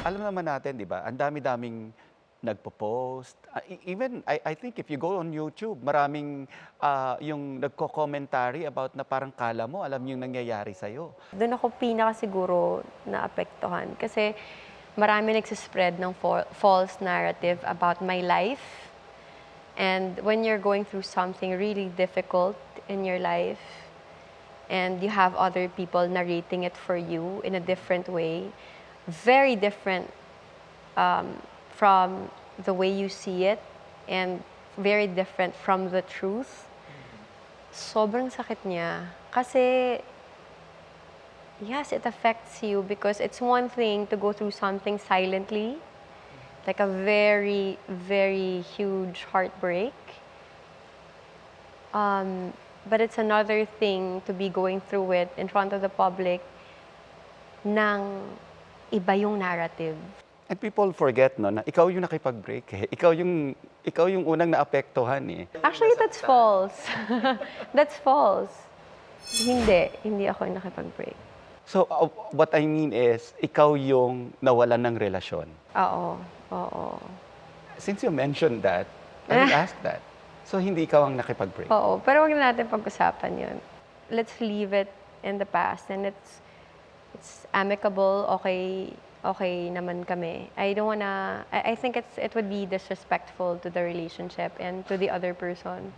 alam naman natin, di ba, ang dami-daming nagpo-post. E- even, I, I think if you go on YouTube, maraming ah, yung nagko-commentary about na parang kala mo, alam yung nangyayari sa'yo. Doon ako pinaka siguro naapektuhan kasi marami nagsispread ng fa- false narrative about my life. And when you're going through something really difficult in your life and you have other people narrating it for you in a different way, very different um, from the way you see it and very different from the truth. Sobrang sakit niya. Kasi yes, it affects you because it's one thing to go through something silently, like a very, very huge heartbreak. Um, but it's another thing to be going through it in front of the public nang iba yung narrative. And people forget no, na ikaw yung nakipag-break eh. Ikaw yung, ikaw yung unang naapektuhan eh. Actually, that's false. that's false. Hindi, hindi ako yung nakipag-break. So, uh, what I mean is, ikaw yung nawalan ng relasyon. Oo, oo. Since you mentioned that, I will ask that. So, hindi ikaw ang nakipag-break. Oo, pero wag na natin pag-usapan yun. Let's leave it in the past and it's amicable, okay, okay naman kami. I don't wanna, I, I think it's it would be disrespectful to the relationship and to the other person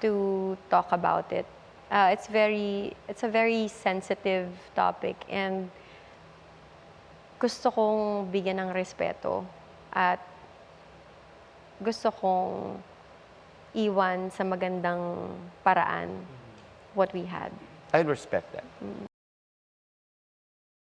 to talk about it. Uh, it's very, it's a very sensitive topic and gusto kong bigyan ng respeto at gusto kong iwan sa magandang paraan what we had. I respect that.